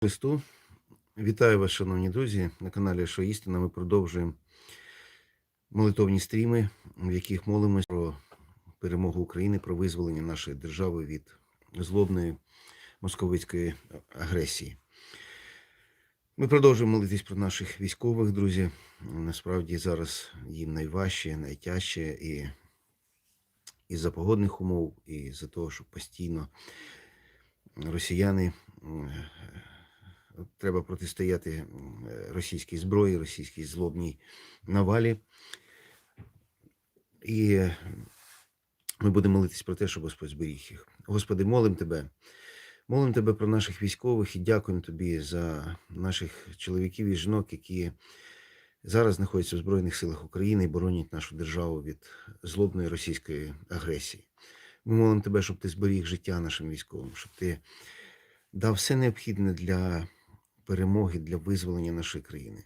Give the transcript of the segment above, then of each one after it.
Христу. Вітаю вас, шановні друзі, на каналі Що Істина. Ми продовжуємо молитовні стріми, в яких молимось про перемогу України, про визволення нашої держави від злобної московицької агресії. Ми продовжуємо молитись про наших військових, друзі. Насправді зараз їм найважче, найтяжче і із-за погодних умов, і за того, що постійно росіяни треба протистояти російській зброї, російській злобній навалі. І ми будемо молитись про те, щоб Господь зберіг їх. Господи, молим Тебе. Молим Тебе про наших військових і дякуємо Тобі за наших чоловіків і жінок, які зараз знаходяться в Збройних силах України і боронять нашу державу від злобної російської агресії. Ми молимо Тебе, щоб ти зберіг життя нашим військовим, щоб ти дав все необхідне для перемоги, для визволення нашої країни.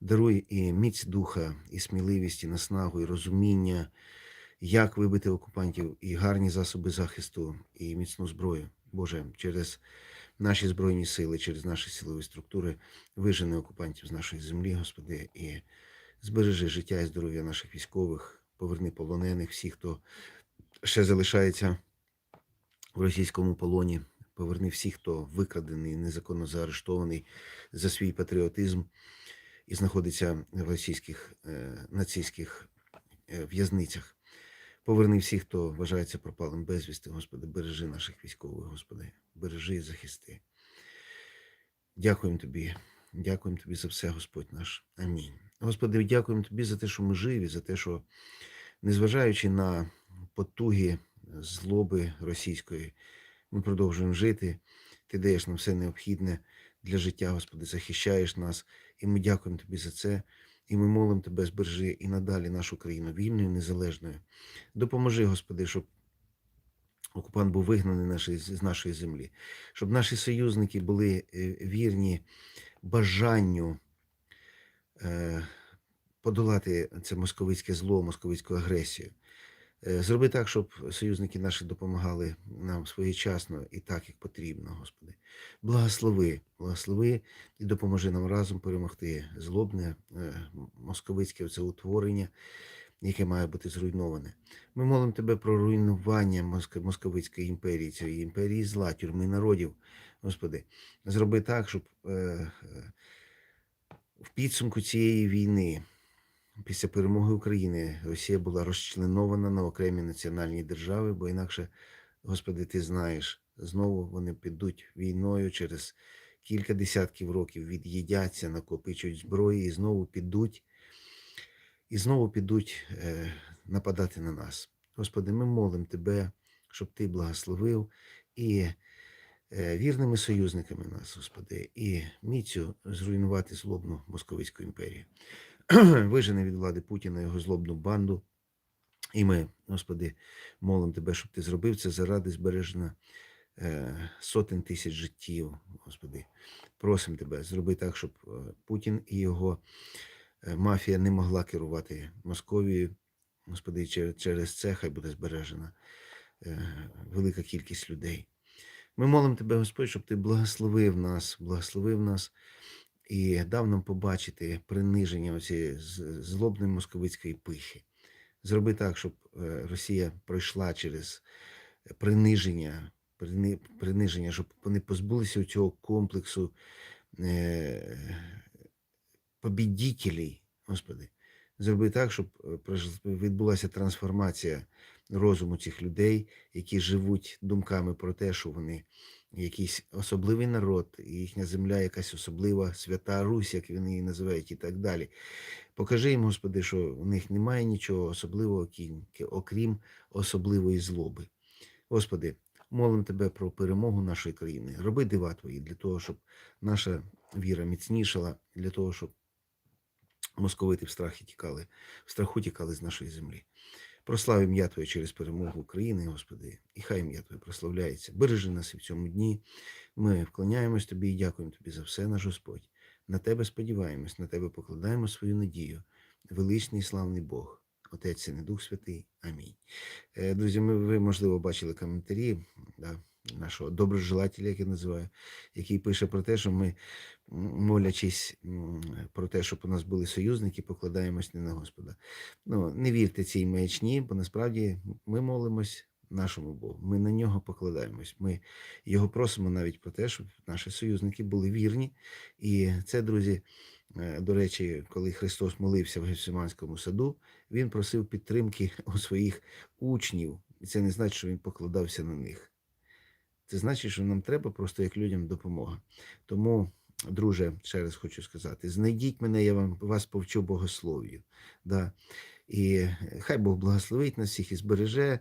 Даруй і міць духа, і сміливість, і наснагу, і розуміння, як вибити окупантів, і гарні засоби захисту, і міцну зброю. Боже, через наші збройні сили, через наші силові структури вижени окупантів з нашої землі, Господи, і збережи життя і здоров'я наших військових, поверни полонених, всіх, хто ще залишається в російському полоні. Поверни всіх, хто викрадений, незаконно заарештований за свій патріотизм і знаходиться в російських е, нацистських е, в'язницях. Поверни всіх, хто вважається пропалим безвісти, Господи, бережи наших військових, Господи, бережи і захисти. Дякуємо Тобі, дякуємо Тобі за все, Господь наш. Амінь. Господи, дякуємо Тобі за те, що ми живі, за те, що, незважаючи на потуги злоби російської, ми продовжуємо жити. Ти даєш нам все необхідне для життя, Господи, захищаєш нас. І ми дякуємо Тобі за це. І ми молимо Тебе, збережи і надалі нашу країну вільною, незалежною. Допоможи, Господи, щоб окупант був вигнаний з нашої землі, щоб наші союзники були е, вірні бажанню е, подолати це московицьке зло, московицьку агресію. Е, Зроби так, щоб союзники наші допомагали нам своєчасно і так, як потрібно, Господи. Благослови, благослови і допоможи нам разом перемогти злобне е, московицьке це утворення, яке має бути зруйноване. Ми молимо Тебе про руйнування Моск- Московицької імперії, цієї імперії зла, тюрми народів. Господи, зроби так, щоб е, в підсумку цієї війни, після перемоги України, Росія була розчленована на окремі національні держави, бо інакше, Господи, ти знаєш, знову вони підуть війною через кілька десятків років, від'їдяться, накопичують зброї і знову підуть, і знову підуть е, нападати на нас. Господи, ми молимо Тебе, щоб Ти благословив і е, вірними союзниками нас, Господи, і міцю зруйнувати злобну московицьку імперію. Вижени від влади Путіна його злобну банду. І ми, Господи, молимо Тебе, щоб Ти зробив це заради збереження е, сотень тисяч життів, Господи. Просимо Тебе, зроби так, щоб е, Путін і його е, мафія не могла керувати Московією. Господи, через, це хай буде збережена велика кількість людей. Ми молимо Тебе, Господь, щоб Ти благословив нас, благословив нас і дав нам побачити приниження оцієї злобної московицької пихи. Зроби так, щоб е, Росія пройшла через приниження, приниження, щоб вони позбулися цього комплексу е, побідітелей, Господи. Зроби так, щоб е, відбулася трансформація розуму цих людей, які живуть думками про те, що вони якийсь особливий народ, і їхня земля якась особлива, свята Русь, як вони її називають, і так далі. Покажи їм, Господи, що у них немає нічого особливого, окрім- особливої злоби. Господи, молимо Тебе про перемогу нашої країни. Роби дива Твої для того, щоб наша віра міцнішала, для того, щоб московити в страхі тікали, в страху тікали з нашої землі. Прослав ім'я Твоє через перемогу України, Господи, і хай ім'я Твоє прославляється. Бережи нас і в цьому дні. Ми вклоняємось Тобі і дякуємо Тобі за все, наш Господь. На Тебе сподіваємось, на Тебе покладаємо свою надію. Величний і славний Бог, Отець і і Дух Святий. Амінь. Е, Друзі, ми, ви, можливо, бачили коментарі. Да? Нашого доброжелателя, як я називаю, який пише про те, що ми, молячись про те, щоб у нас були союзники, покладаємось не на Господа. Ну, не вірте цій маячні, бо насправді ми молимось нашому Богу. Ми на нього покладаємось. Ми його просимо навіть про те, щоб наші союзники були вірні. І це, друзі, е, до речі, коли Христос молився в Гефсиманському саду, він просив підтримки у своїх учнів. І це не значить, що він покладався на них. Це значить, що нам треба просто як людям допомога. Тому, друже, ще раз хочу сказати: знайдіть мене, я вам вас повчу богослов'ю. Да? І хай Бог благословить нас всіх і збереже,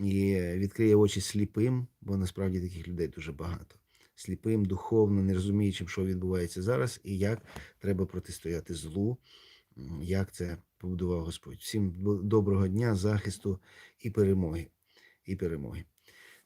і відкриє очі сліпим, бо насправді таких людей дуже багато. Сліпим, духовно, не розуміючим, що відбувається зараз, і як треба протистояти злу, як це побудував Господь. Всім доброго дня, захисту і перемоги. І перемоги.